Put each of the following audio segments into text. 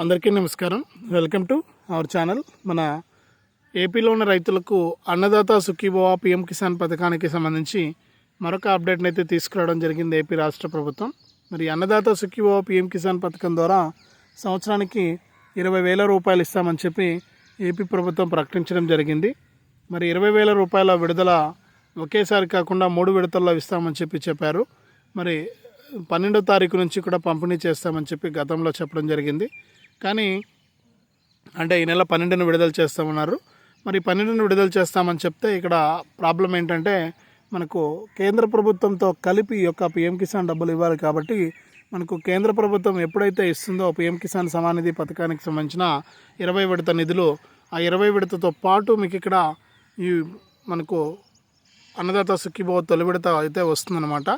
అందరికీ నమస్కారం. Welcome to our channel. మన ఏపీలో ఉన్న రైతులకు అన్నదాత సుఖీభవ పిఎం కిసాన్ పథకానికి సంబంధించి మరొక అప్డేట్ని అయితే తీసుకురావడం జరిగింది ఏపీ రాష్ట్ర ప్రభుత్వం. మరి అన్నదాత సుఖీభవ పిఎం కిసాన్ పథకం ద్వారా సంవత్సరానికి ఇరవై వేల రూపాయలు ఇస్తామని చెప్పి ఏపీ ప్రభుత్వం ప్రకటించడం జరిగింది. మరి ఇరవై వేల రూపాయల విడుదల ఒకేసారి కాకుండా మూడు విడతల్లో ఇస్తామని చెప్పి చెప్పారు. మరి పన్నెండో తారీఖు నుంచి కూడా పంపిణీ చేస్తామని చెప్పి గతంలో చెప్పడం జరిగింది. కానీ అంటే ఈ నెల పన్నెండున విడుదల చేస్తామన్నారు. మరి పన్నెండున విడుదల చేస్తామని చెప్తే ఇక్కడ ప్రాబ్లం ఏంటంటే మనకు కేంద్ర ప్రభుత్వంతో కలిపి యొక్క పిఎం కిసాన్ డబ్బులు ఇవ్వాలి కాబట్టి మనకు కేంద్ర ప్రభుత్వం ఎప్పుడైతే ఇస్తుందో పిఎం కిసాన్ సమానిధి పథకానికి సంబంధించిన ఇరవై విడత నిధులు ఆ ఇరవై విడతతో పాటు మీకు ఇక్కడ ఈ మనకు అన్నదాత సుఖీభవ తొలి విడత అయితే వస్తుందన్నమాట.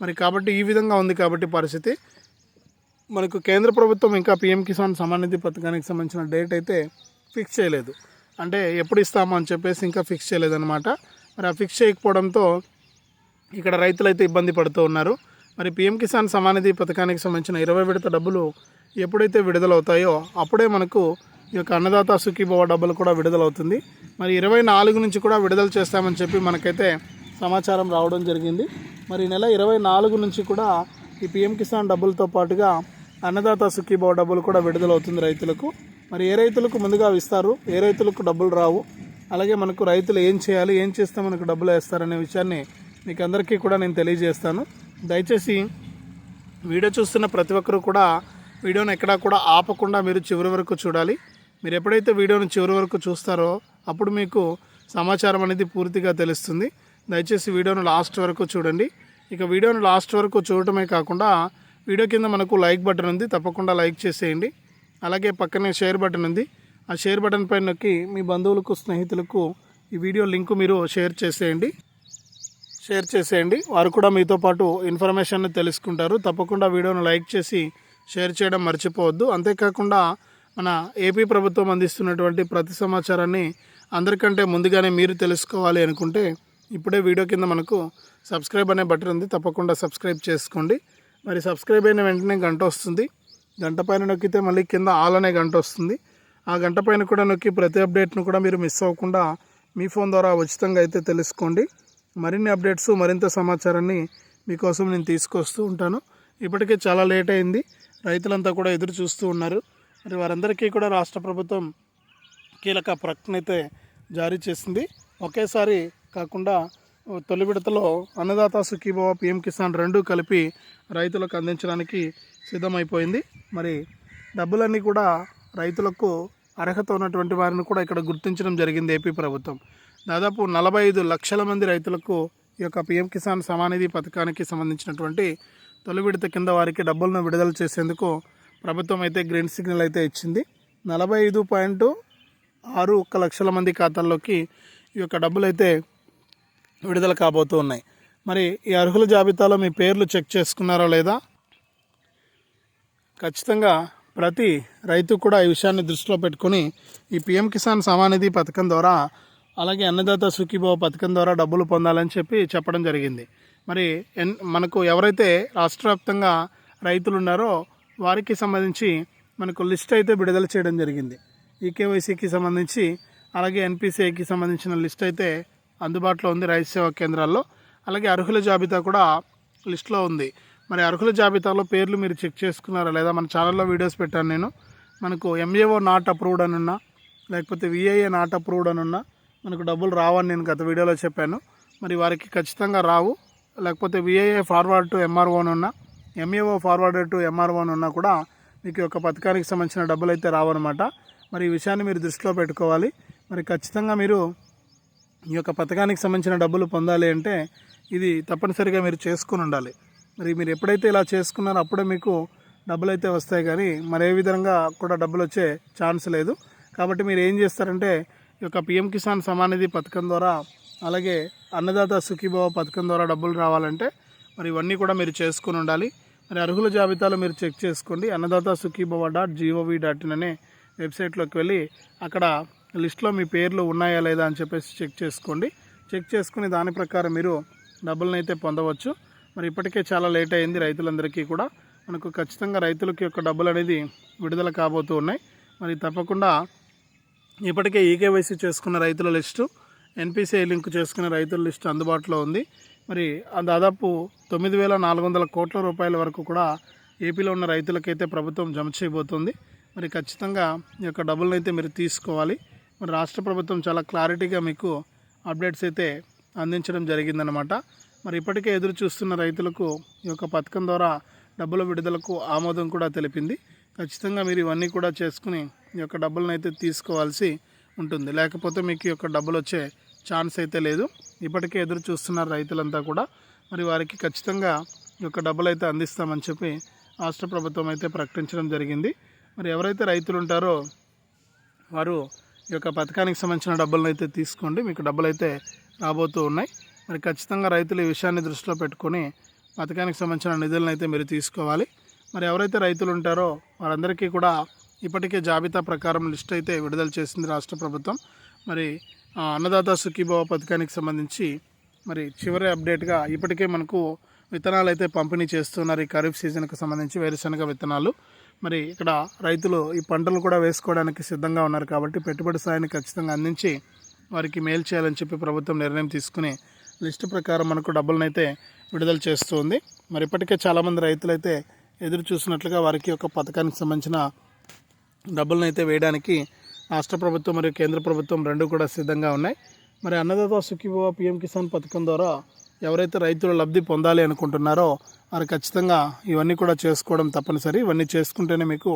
మరి కాబట్టి ఈ విధంగా ఉంది కాబట్టి పరిస్థితి. మనకు కేంద్ర ప్రభుత్వం ఇంకా పిఎం కిసాన్ సమానిధి నిధి పథకానికి సంబంధించిన డేట్ అయితే ఫిక్స్ చేయలేదు. అంటే ఎప్పుడు ఇస్తామో అని చెప్పేసి ఇంకా ఫిక్స్ చేయలేదన్నమాట. మరి ఆ ఫిక్స్ చేయకపోవడంతో ఇక్కడ రైతులు అయితే ఇబ్బంది పడుతూ ఉన్నారు. మరి పిఎం కిసాన్ సమానిధి పథకానికి సంబంధించిన ఇరవై విడత డబ్బులు ఎప్పుడైతే విడుదలవుతాయో అప్పుడే మనకు ఈ యొక్క అన్నదాత సుఖీభవ డబ్బులు కూడా విడుదలవుతుంది. మరి ఇరవై నాలుగు నుంచి కూడా విడుదల చేస్తామని చెప్పి మనకైతే సమాచారం రావడం జరిగింది. మరి ఈ నెల ఇరవై నాలుగు నుంచి కూడా ఈ పిఎం కిసాన్ డబ్బులతో పాటుగా అన్నదాత సుఖీభవ డబ్బులు కూడా విడుదలవుతుంది రైతులకు. మరి ఏ రైతులకు ముందుగా ఇస్తారు ఏ రైతులకు డబ్బులు రావు? అలాగే మనకు రైతులు ఏం చేయాలి? ఏం చేస్తే మనకు డబ్బులు వేస్తారనే విషయాన్ని మీకు అందరికీ కూడా నేను తెలియజేస్తాను. దయచేసి వీడియో చూస్తున్న ప్రతి ఒక్కరూ కూడా వీడియోను ఎక్కడా కూడా ఆపకుండా మీరు చివరి వరకు చూడాలి. మీరు ఎప్పుడైతే వీడియోను చివరి వరకు చూస్తారో అప్పుడు మీకు సమాచారం అనేది పూర్తిగా తెలుస్తుంది. దయచేసి వీడియోను లాస్ట్ వరకు చూడండి. ఇక వీడియోను లాస్ట్ వరకు చూడటమే కాకుండా వీడియో కింద మనకు లైక్ బటన్ ఉంది తప్పకుండా లైక్ చేసేయండి. అలాగే పక్కనే షేర్ బటన్ ఉంది. ఆ షేర్ బటన్ పైన నొక్కి మీ బంధువులకు స్నేహితులకు ఈ వీడియో లింక్ మీరు షేర్ చేసేయండి. షేర్ చేసేయండి. వారు కూడా మీతో పాటు ఇన్ఫర్మేషన్ తెలుసుకుంటారు. తప్పకుండా వీడియోను లైక్ చేసి షేర్ చేయడం మర్చిపోవద్దు. అంతేకాకుండా మన ఏపీ ప్రభుత్వం అందిస్తున్నటువంటి ప్రతి సమాచారాన్ని అందరికంటే ముందుగానే మీరు తెలుసుకోవాలి అనుకుంటే ఇప్పుడే వీడియో కింద మనకు సబ్స్క్రైబ్ అనే బటన్ ఉంది. తప్పకుండా సబ్స్క్రైబ్ చేసుకోండి. మరి సబ్స్క్రైబ్ అయిన వెంటనే గంట వస్తుంది. గంట పైన నొక్కితే మళ్ళీ కింద ఆల్ అనే గంట వస్తుంది. ఆ గంట పైన కూడా నొక్కి ప్రతి అప్డేట్ను కూడా మీరు మిస్ అవ్వకుండా మీ ఫోన్ ద్వారా ఉచితంగా అయితే తెలుసుకోండి. మరిన్ని అప్డేట్స్ మరింత సమాచారాన్ని మీకోసం నేను తీసుకొస్తూ ఉంటాను. ఇప్పటికే చాలా లేట్ అయింది. రైతులంతా కూడా ఎదురు చూస్తూ ఉన్నారు. మరి వారందరికీ కూడా రాష్ట్ర ప్రభుత్వం కీలక ప్రకటన అయితే జారీ చేసింది. ఒకేసారి కాకుండా తొలి విడతలో అన్నదాత సుఖీభవ పిఎం కిసాన్ రెండు కలిపి రైతులకు అందించడానికి సిద్ధమైపోయింది. మరి డబ్బులన్నీ కూడా రైతులకు అర్హత ఉన్నటువంటి వారిని కూడా ఇక్కడ గుర్తించడం జరిగింది ఏపీ ప్రభుత్వం. దాదాపు నలభై ఐదు లక్షల మంది రైతులకు ఈ యొక్క పిఎం కిసాన్ సమానిధి పథకానికి సంబంధించినటువంటి తొలి విడత కింద వారికి డబ్బులను విడుదల చేసేందుకు ప్రభుత్వం అయితే గ్రీన్ సిగ్నల్ అయితే ఇచ్చింది. నలభై ఐదు పాయింట్ ఆరు ఒక్క లక్షల మంది ఖాతాల్లోకి ఈ యొక్క డబ్బులు అయితే విడుదల కాబోతూ ఉన్నాయి. మరి ఈ అర్హుల జాబితాలో మీ పేర్లు చెక్ చేసుకున్నారా లేదా? ఖచ్చితంగా ప్రతి రైతు కూడా ఈ విషయాన్ని దృష్టిలో పెట్టుకొని ఈ పిఎం కిసాన్ సమానిధి పథకం ద్వారా అలాగే అన్నదాత సుఖీభావ పథకం ద్వారా డబ్బులు పొందాలని చెప్పి చెప్పడం జరిగింది. మరి ఎన్ మనకు ఎవరైతే రాష్ట్ర వ్యాప్తంగా రైతులు ఉన్నారో వారికి సంబంధించి మనకు లిస్ట్ అయితే విడుదల చేయడం జరిగింది. ఈకేవైసీకి సంబంధించి అలాగే ఎన్పిసిఐకి సంబంధించిన లిస్ట్ అయితే అందుబాటులో ఉంది రైతు సేవా కేంద్రాల్లో. అలాగే అర్హుల జాబితా కూడా లిస్ట్లో ఉంది. మరి అర్హుల జాబితాలో పేర్లు మీరు చెక్ చేసుకున్నారా? లేదా మన ఛానల్లో వీడియోస్ పెట్టాను నేను. మనకు ఎంఏఓ నాట్ అప్రూవ్డ్ అని ఉన్నా లేకపోతే విఐఏ నాట్ అప్రూవ్డ్ అని ఉన్నా మనకు డబ్బులు రావని నేను గత వీడియోలో చెప్పాను. మరి వారికి ఖచ్చితంగా రావు. లేకపోతే విఐఏ ఫార్వర్డ్ టు ఎంఆర్ఓ ఉన్నా ఎంఏఓ ఫార్వర్డ్ టు ఎంఆర్ఓ ఉన్నా కూడా మీకు ఒక యొక్క పథకానికి సంబంధించిన డబ్బులు అయితే రావన్నమాట. మరి ఈ విషయాన్ని మీరు దృష్టిలో పెట్టుకోవాలి. మరి ఖచ్చితంగా మీరు ఈ యొక్క పథకానికి సంబంధించిన డబ్బులు పొందాలి అంటే ఇది తప్పనిసరిగా మీరు చేసుకుని ఉండాలి. మరి మీరు ఎప్పుడైతే ఇలా చేసుకున్నారో అప్పుడే మీకు డబ్బులు అయితే వస్తాయి కానీ మరే విధంగా కూడా డబ్బులు వచ్చే ఛాన్స్ లేదు. కాబట్టి మీరు ఏం చేస్తారంటే ఈ యొక్క పిఎం కిసాన్ సమానిధి పథకం ద్వారా అలాగే అన్నదాత సుఖీభావ పథకం ద్వారా డబ్బులు రావాలంటే మరి ఇవన్నీ కూడా మీరు చేసుకుని ఉండాలి. మరి అర్హుల జాబితాలో మీరు చెక్ చేసుకోండి. Annadata Sukhibhava dot gov dot in అనే వెబ్సైట్లోకి వెళ్ళి అక్కడ లిస్ట్లో మీ పేర్లు ఉన్నాయా లేదా అని చెప్పేసి చెక్ చేసుకోండి. చెక్ చేసుకుని దాని ప్రకారం మీరు డబ్బులను అయితే పొందవచ్చు. మరి ఇప్పటికే చాలా లేట్ అయింది రైతులందరికీ కూడా. మనకు ఖచ్చితంగా రైతులకి యొక్క డబ్బులు అనేది విడుదల కాబోతూ ఉన్నాయి. మరి తప్పకుండా ఇప్పటికే ఈకేవైసీ చేసుకున్న రైతుల లిస్టు ఎన్పిసిఐ లింక్ చేసుకున్న రైతుల లిస్టు అందుబాటులో ఉంది. మరి ఆ దాదాపు తొమ్మిది వేల నాలుగు వందల కోట్ల రూపాయల వరకు కూడా ఏపీలో ఉన్న రైతులకైతే ప్రభుత్వం జమ చేయబోతుంది. మరి ఖచ్చితంగా ఈ యొక్క డబ్బులను అయితే మీరు తీసుకోవాలి. మరి రాష్ట్ర ప్రభుత్వం చాలా క్లారిటీగా మీకు అప్డేట్స్ అయితే అందించడం జరిగిందనమాట మరి ఇప్పటికే ఎదురు చూస్తున్న రైతులకు ఈ యొక్క పథకం ద్వారా డబ్బుల విడుదలకు ఆమోదం కూడా తెలిపింది. ఖచ్చితంగా మీరు ఇవన్నీ కూడా చేసుకుని ఈ యొక్క డబ్బులను అయితే తీసుకోవాల్సి ఉంటుంది. లేకపోతే మీకు ఈ యొక్క డబ్బులు వచ్చే ఛాన్స్ అయితే లేదు. ఇప్పటికే ఎదురు చూస్తున్నారు రైతులంతా కూడా మరి వారికి ఖచ్చితంగా ఈ యొక్క డబ్బులు అయితే అందిస్తామని చెప్పి రాష్ట్ర ప్రభుత్వం అయితే ప్రకటించడం జరిగింది. మరి ఎవరైతే రైతులు ఉంటారో వారు ఈ యొక్క పథకానికి సంబంధించిన డబ్బులను అయితే తీసుకోండి. మీకు డబ్బులు అయితే రాబోతూ ఉన్నాయి. మరి ఖచ్చితంగా రైతులు ఈ విషయాన్ని దృష్టిలో పెట్టుకొని పథకానికి సంబంధించిన నిధులను అయితే మీరు తీసుకోవాలి. మరి ఎవరైతే రైతులు ఉంటారో వారందరికీ కూడా ఇప్పటికే జాబితా ప్రకారం లిస్ట్ అయితే విడుదల చేసింది రాష్ట్ర ప్రభుత్వం. మరి అన్నదాత సుఖీభావ పథకానికి సంబంధించి మరి చివరి అప్డేట్గా ఇప్పటికే మనకు విత్తనాలు అయితే పంపిణీ చేస్తున్నారు. ఈ ఖరీఫ్ సీజన్కి సంబంధించి వేరుశనగ విత్తనాలు. మరి ఇక్కడ రైతులు ఈ పంటలు కూడా వేసుకోవడానికి సిద్ధంగా ఉన్నారు కాబట్టి పెట్టుబడి సాయాన్ని ఖచ్చితంగా అందించి వారికి మేలు చేయాలని చెప్పి ప్రభుత్వం నిర్ణయం తీసుకుని లిస్టు ప్రకారం మనకు డబ్బులను అయితే విడుదల చేస్తుంది. మరి ఇప్పటికే చాలామంది రైతులు అయితే ఎదురు చూసినట్లుగా వారికి ఒక పథకానికి సంబంధించిన డబ్బులను అయితే వేయడానికి రాష్ట్ర ప్రభుత్వం మరియు కేంద్ర ప్రభుత్వం రెండు కూడా సిద్ధంగా ఉన్నాయి. మరి అన్నదాత సుఖీభవ పిఎం కిసాన్ పథకం ద్వారా ఎవరైతే రైతులు లబ్ధి పొందాలి అనుకుంటున్నారో వారు ఖచ్చితంగా ఇవన్నీ కూడా చేసుకోవడం తప్పనిసరి. ఇవన్నీ చేసుకుంటేనే మీకు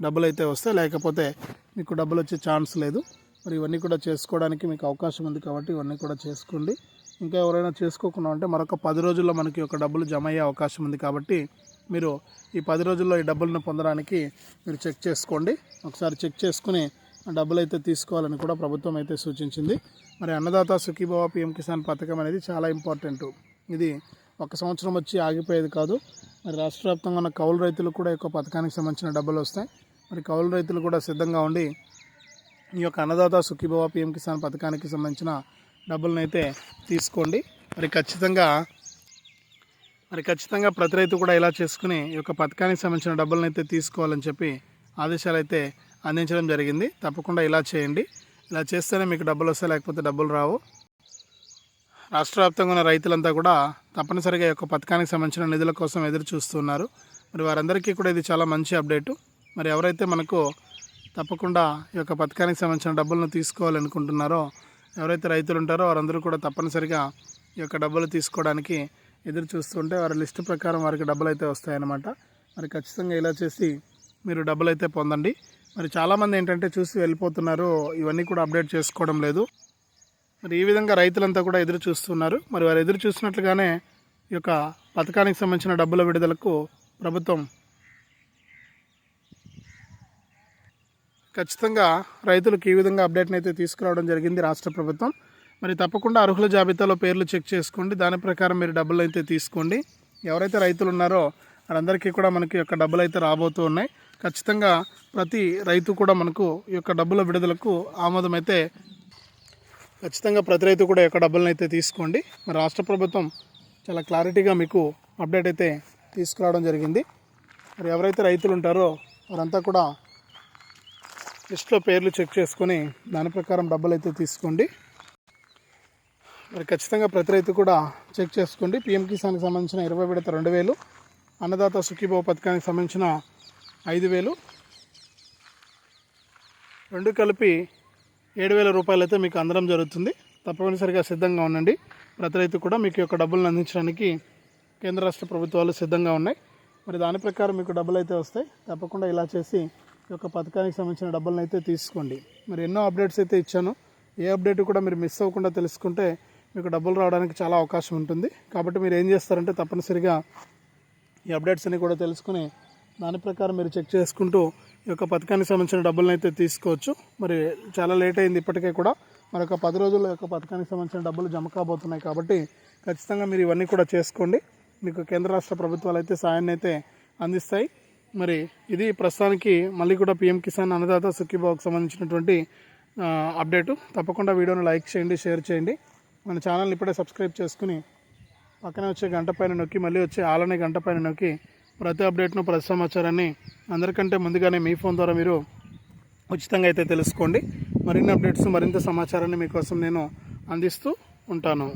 డబ్బులు అయితే వస్తాయి. లేకపోతే మీకు డబ్బులు వచ్చే ఛాన్స్ లేదు. మరి ఇవన్నీ కూడా చేసుకోవడానికి మీకు అవకాశం ఉంది కాబట్టి ఇవన్నీ కూడా చేసుకోండి. ఇంకా ఎవరైనా చేసుకోకుండా ఉంటే మరొక పది రోజుల్లో మనకి ఒక డబ్బులు జమ అయ్యే అవకాశం ఉంది కాబట్టి మీరు ఈ పది రోజుల్లో ఈ డబ్బులను పొందడానికి మీరు చెక్ చేసుకోండి. ఒకసారి చెక్ చేసుకుని డబ్బులు అయితే తీసుకోవాలని కూడా ప్రభుత్వం అయితే సూచించింది. మరి అన్నదాత సుఖీభవ పిఎం కిసాన్ పథకం అనేది చాలా ఇంపార్టెంట్. ఇది ఒక సంవత్సరం వచ్చి ఆగిపోయేది కాదు. మరి రాష్ట్ర వ్యాప్తంగా ఉన్న కౌలు రైతులు కూడా ఈ యొక్క పథకానికి సంబంధించిన డబ్బులు వస్తాయి. మరి కౌలు రైతులు కూడా సిద్ధంగా ఉండి ఈ యొక్క అన్నదాత సుఖీభవ పిఎం కిసాన్ పథకానికి సంబంధించిన డబ్బులను అయితే తీసుకోండి. మరి ఖచ్చితంగా మరి ఖచ్చితంగా ప్రతి రైతు కూడా ఇలా చేసుకుని ఈ యొక్క పథకానికి సంబంధించిన డబ్బులను అయితే తీసుకోవాలని చెప్పి ఆదేశాలు అయితే అందించడం జరిగింది. తప్పకుండా ఇలా చేయండి. ఇలా చేస్తేనే మీకు డబ్బులు వస్తాయి లేకపోతే డబ్బులు రావు. రాష్ట్ర వ్యాప్తంగా ఉన్న రైతులంతా కూడా తప్పనిసరిగా ఈ యొక్క పథకానికి సంబంధించిన నిధుల కోసం ఎదురు చూస్తున్నారు. మరి వారందరికీ కూడా ఇది చాలా మంచి అప్డేటు. మరి ఎవరైతే మనకు తప్పకుండా ఈ యొక్క పథకానికి సంబంధించిన డబ్బులను తీసుకోవాలనుకుంటున్నారో ఎవరైతే రైతులు ఉంటారో వారందరూ కూడా తప్పనిసరిగా ఈ యొక్క డబ్బులు తీసుకోవడానికి ఎదురు చూస్తుంటే వారి లిస్టు ప్రకారం వారికి డబ్బులు అయితే వస్తాయన్నమాట. మరి ఖచ్చితంగా ఇలా చేసి మీరు డబ్బులు అయితే పొందండి. మరి చాలామంది ఏంటంటే చూసి వెళ్ళిపోతున్నారు. ఇవన్నీ కూడా అప్డేట్ చేసుకోవడం లేదు. మరి ఈ విధంగా రైతులంతా కూడా ఎదురు చూస్తున్నారు. మరి వారు ఎదురు చూసినట్లుగానే ఈ యొక్క పథకానికి సంబంధించిన డబ్బుల విడుదలకు ప్రభుత్వం ఖచ్చితంగా రైతులకు ఈ విధంగా అప్డేట్ని అయితే తీసుకురావడం జరిగింది రాష్ట్ర ప్రభుత్వం. మరి తప్పకుండా అర్హుల జాబితాలో పేర్లు చెక్ చేసుకోండి. దాని ప్రకారం మీరు డబ్బులు అయితే తీసుకోండి. ఎవరైతే రైతులు ఉన్నారో వారందరికీ కూడా మనకి యొక్క డబ్బులు అయితే రాబోతూ ఉన్నాయి. ఖచ్చితంగా ప్రతి రైతు కూడా మనకు ఈ యొక్క డబ్బుల విడుదలకు ఆమోదం అయితే ఖచ్చితంగా ప్రతి రైతు కూడా ఈ యొక్క డబ్బులను అయితే తీసుకోండి. మరి రాష్ట్ర ప్రభుత్వం చాలా క్లారిటీగా మీకు అప్డేట్ అయితే తీసుకురావడం జరిగింది. మరి ఎవరైతే రైతులు ఉంటారో వారంతా కూడా లిస్ట్లో పేర్లు చెక్ చేసుకొని దాని ప్రకారం డబ్బులు అయితే తీసుకోండి. మరి ఖచ్చితంగా ప్రతి రైతు కూడా చెక్ చేసుకోండి. పిఎం కిసాన్కి సంబంధించిన ఇరవై విడత రెండు వేలు అన్నదాత సుఖీభావ పథకానికి సంబంధించిన ఐదు వేలు. రెండు కలిపి ఏడు వేల రూపాయలు అయితే మీకు అందడం జరుగుతుంది. తప్పనిసరిగా సిద్ధంగా ఉండండి. ప్రతి రైతు కూడా మీకు యొక్క డబ్బులను అందించడానికి కేంద్ర రాష్ట్ర ప్రభుత్వాలు సిద్ధంగా ఉన్నాయి. మరి దాని ప్రకారం మీకు డబ్బులు అయితే వస్తాయి. తప్పకుండా ఇలా చేసి ఈ యొక్క పథకానికి సంబంధించిన డబ్బులను అయితే తీసుకోండి. మరి ఎన్నో అప్డేట్స్ అయితే ఇచ్చాను. ఏ అప్డేట్ కూడా మీరు మిస్ అవ్వకుండా తెలుసుకుంటే మీకు డబ్బులు రావడానికి చాలా అవకాశం ఉంటుంది. కాబట్టి మీరు ఏం చేస్తారంటే తప్పనిసరిగా ఈ అప్డేట్స్ అన్ని కూడా తెలుసుకుని దాని ప్రకారం మీరు చెక్ చేసుకుంటూ ఈ యొక్క పథకానికి సంబంధించిన డబ్బులను అయితే తీసుకోవచ్చు. మరి చాలా లేట్ అయింది ఇప్పటికే కూడా. మరొక పది రోజుల్లో యొక్క పథకానికి సంబంధించిన డబ్బులు జమ కాబోతున్నాయి కాబట్టి ఖచ్చితంగా మీరు ఇవన్నీ కూడా చేసుకోండి. మీకు కేంద్ర రాష్ట్ర ప్రభుత్వాలు అయితే సాయాన్ని అయితే అందిస్తాయి. మరి ఇది ప్రస్తుతానికి మళ్ళీ కూడా పిఎం కిసాన్ అన్నదాత సుఖీబాబుకి సంబంధించినటువంటి అప్డేటు. తప్పకుండా వీడియోని లైక్ చేయండి షేర్ చేయండి. మన ఛానల్ని ఇప్పుడే సబ్స్క్రైబ్ చేసుకుని పక్కనే వచ్చే గంట పైన నొక్కి మళ్ళీ వచ్చే ఆలనే గంట పైన నొక్కి ప్రతి అప్డేట్ను ప్రతి సమాచారాన్ని అందరికంటే ముందుగానే మీ ఫోన్ ద్వారా మీరు ఉచితంగా అయితే తెలుసుకోండి. మరిన్ని అప్డేట్స్ మరింత సమాచారాన్ని మీకోసం నేను అందిస్తూ ఉంటాను.